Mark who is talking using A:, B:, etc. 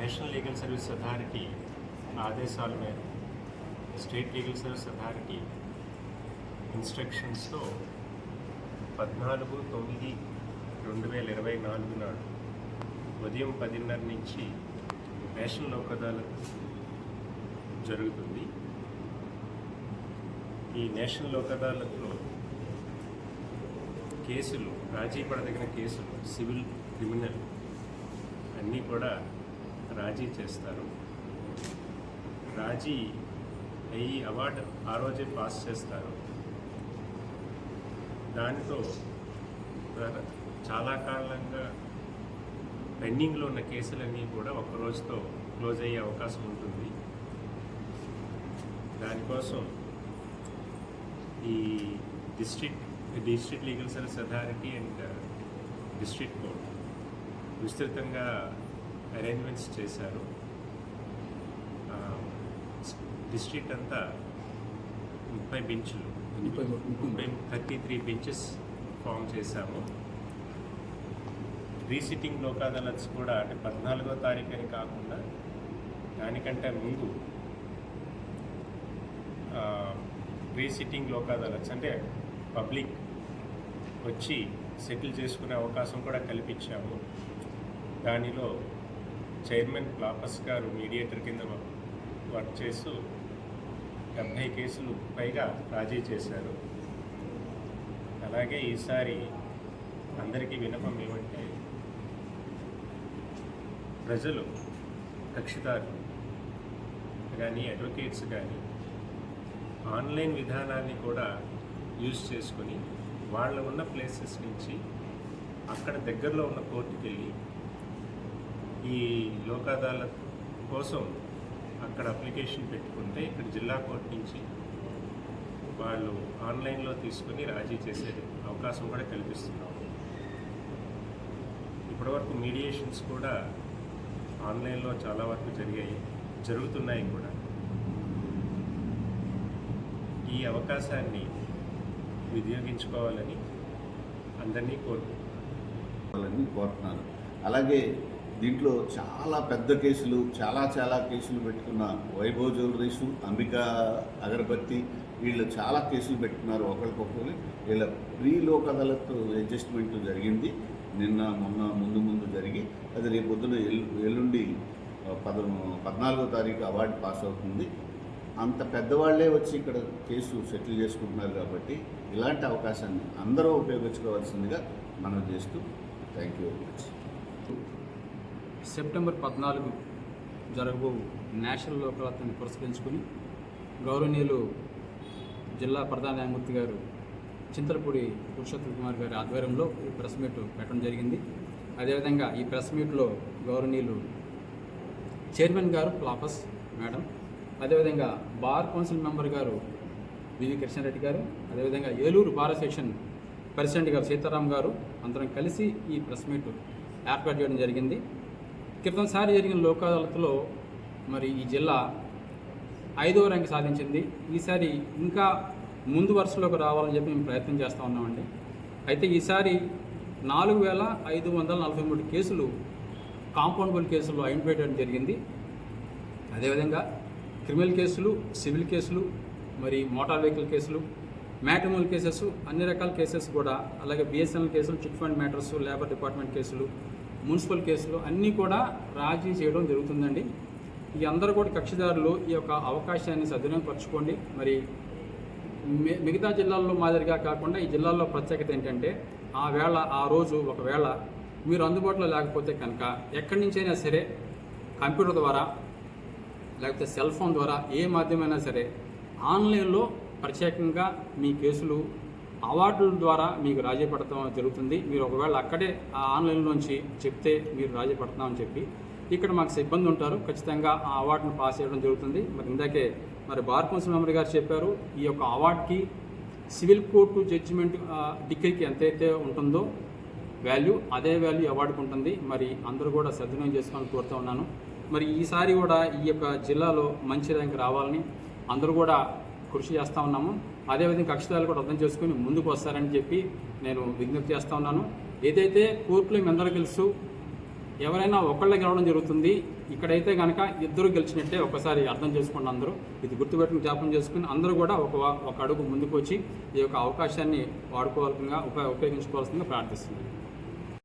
A: National legal service authority ఆదేశాల మేరకు state legal service authority ఇన్స్ట్రక్షన్స్లో పద్నాలుగు తొమ్మిది రెండు వేల ఇరవై నాలుగు నాడు ఉదయం పదిన్నర నుంచి నేషనల్ లోక్ అదాలత్ జరుగుతుంది. ఈ నేషనల్ లోక్ అదాలత్లో కేసులు రాజీ పడదగిన కేసులు సివిల్ క్రిమినల్ అన్నీ కూడా రాజీ చేస్తారు. రాజీ అయ్యి అవార్డు ఆ రోజే పాస్ చేస్తారు. దానితో చాలా కాలంగా పెండింగ్లో ఉన్న కేసులన్నీ కూడా ఒక రోజుతో క్లోజ్ అయ్యే అవకాశం ఉంటుంది. దానికోసం ఈ district district legal service authority and district court విస్తృతంగా అరేంజ్మెంట్స్ చేశారు. డిస్ట్రిక్ట్ అంతా ముప్పై బెంచ్లు.
B: ముప్పై
A: ముప్పై థర్టీ త్రీ బెంచెస్ ఫామ్ చేశాము. రీసిటింగ్ లోక్ అదాలత్స్ కూడా అంటే పద్నాలుగో తారీఖు అని కాకుండా దానికంటే ముందు రీసిటింగ్ లోక్ అదాలత్స్ అంటే పబ్లిక్ వచ్చి సెటిల్ చేసుకునే అవకాశం కూడా కల్పించాము. దానిలో చైర్మన్ ప్లాపస్ గారు మీడియేటర్ కింద వర్క్ చేస్తూ డెబ్భై కేసులు పైగా రాజీ చేశారు. అలాగే ఈసారి అందరికీ వినపం ఏమంటే ప్రజలు కక్షిదారులు కానీ అడ్వకేట్స్ కానీ ఆన్లైన్ విధానాన్ని కూడా యూజ్ చేసుకొని వాళ్ళు ఉన్న ప్లేసెస్ నుంచి అక్కడ దగ్గరలో ఉన్న కోర్టుకి వెళ్ళి ఈ లోక్ అదాలత్ కోసం అక్కడ అప్లికేషన్ పెట్టుకుంటే ఇక్కడ జిల్లా కోర్టు నుంచి వాళ్ళు ఆన్లైన్లో తీసుకొని రాజీ చేసే అవకాశం కూడా కల్పిస్తున్నాం ఇప్పటివరకు మీడియేషన్స్ కూడా ఆన్లైన్లో చాలా వరకు జరిగాయి జరుగుతున్నాయి కూడా. ఈ అవకాశాన్ని వినియోగించుకోవాలని అందరినీ కోరుకుంటున్నాను.
C: వాళ్ళని కోరుతున్నాను. అలాగే దీంట్లో చాలా పెద్ద కేసులు చాలా చాలా కేసులు పెట్టుకున్న వైభవ్ జ్యువెలరీసు అంబికా అగరబత్తి వీళ్ళు చాలా కేసులు పెట్టుకున్నారు ఒకరికొకరు వీళ్ళ ప్రీ లోక్ అదాలత్ అడ్జస్ట్మెంట్ జరిగింది. నిన్న మొన్న ముందు ముందు జరిగి అది రేపు పొద్దున ఎల్లు ఎల్లుండి పద పద్నాలుగో తారీఖు అవార్డు పాస్ అవుతుంది. అంత పెద్దవాళ్ళే వచ్చి ఇక్కడ కేసు సెటిల్ చేసుకుంటున్నారు కాబట్టి ఇలాంటి అవకాశాన్ని అందరూ ఉపయోగించుకోవాల్సిందిగా మనం చేస్తూ thank you very much.
B: September పద్నాలుగు జరగబో నేషనల్ లోక్ పురస్కరించుకుని గౌరవనీయులు జిల్లా ప్రధాన న్యాయమూర్తి గారు చింతలపూడి పురుషోత్తమ కుమార్ గారి ఆధ్వర్యంలో ఈ ప్రెస్ మీట్ పెట్టడం జరిగింది. అదేవిధంగా ఈ ప్రెస్ మీట్లో గౌరవనీయులు చైర్మన్ గారు ప్లాపస్ మేడం అదేవిధంగా బార్ కౌన్సిల్ మెంబర్ గారు వివి కృష్ణారెడ్డి గారు అదేవిధంగా ఏలూరు బార్ అసోసియేషన్ ప్రెసిడెంట్ గారు సీతారాం గారు అందరం కలిసి ఈ ప్రెస్ మీట్ ఏర్పాటు చేయడం జరిగింది. క్రితంసారి జరిగిన లోక్ అదాలత్లో మరి ఈ జిల్లా ఐదవ ర్యాంక్ సాధించింది. ఈసారి ఇంకా ముందు వరుసలోకి రావాలని చెప్పి మేము ప్రయత్నం చేస్తూ ఉన్నామండి. అయితే ఈసారి నాలుగు వేల ఐదు వందల నలభై మూడు కేసులు కాంపౌండబుల్ కేసులు ఐడెంటిఫై చేయడం జరిగింది. అదేవిధంగా క్రిమినల్ కేసులు సివిల్ కేసులు మరి మోటార్ వెహికల్ కేసులు మ్యాట్రిమోనల్ కేసెస్ అన్ని రకాల కేసెస్ కూడా అలాగే బిఎస్ఎన్ఎల్ కేసులు chit fund matters labour department కేసులు మున్సిపల్ కేసులు అన్నీ కూడా రాజీ చేయడం జరుగుతుందండి. ఈ అందరూ కూడా కక్షిదారులు ఈ యొక్క అవకాశాన్ని సద్వినియోగపరచుకోండి మరి మి- మిగతా జిల్లాల్లో మాదిరిగా కాకుండా ఈ జిల్లాల్లో ప్రత్యేకత ఏంటంటే ఆ వేళ ఆ రోజు ఒకవేళ మీరు అందుబాటులో లేకపోతే కనుక ఎక్కడి నుంచైనా సరే కంప్యూటర్ ద్వారా లేకపోతే సెల్ ఫోన్ ద్వారా ఏ మాధ్యమైనా సరే ఆన్లైన్లో ప్రత్యేకంగా మీ కేసులు అవార్డుల ద్వారా మీకు రాజీ పడతాం జరుగుతుంది. మీరు ఒకవేళ అక్కడే ఆ ఆన్లైన్లోంచి చెప్తే మీరు రాజీ పడతామని చెప్పి ఇక్కడ మాకు సిబ్బంది ఉంటారు. ఖచ్చితంగా ఆ అవార్డును పాస్ చేయడం జరుగుతుంది. మరి ఇందాకే మరి బార్ కౌన్సిల్ మెంబర్ గారు చెప్పారు ఈ యొక్క అవార్డుకి సివిల్ కోర్టు జడ్జిమెంట్ డిగ్రీకి ఎంతైతే ఉంటుందో వాల్యూ అదే వాల్యూ అవార్డుకు ఉంటుంది. మరి అందరూ కూడా సద్వినియోగం చేసుకోవాలని కోరుతూ ఉన్నాను. మరి ఈసారి కూడా ఈ యొక్క జిల్లాలో మంచి ర్యాంక్ రావాలని అందరూ కూడా కృషి చేస్తూ ఉన్నాము. అదేవిధంగా కక్షితాలు కూడా అర్థం చేసుకుని ముందుకు వస్తారని చెప్పి నేను విజ్ఞప్తి చేస్తూ ఉన్నాను. ఏదైతే కోర్టులో మీ అందరూ తెలుసు ఎవరైనా ఒకళ్ళే గెలవడం జరుగుతుంది ఇక్కడైతే కనుక ఇద్దరు గెలిచినట్టే ఒకసారి అర్థం చేసుకోండి అందరూ. ఇది గుర్తుపెట్టుకుని జ్ఞాపకం చేసుకుని అందరూ కూడా ఒక ఒక అడుగు ముందుకు వచ్చి ఈ యొక్క అవకాశాన్ని వాడుకోవాల్సిందిగా ఉప ఉపయోగించుకోవాల్సిందిగా ప్రార్థిస్తున్నాను.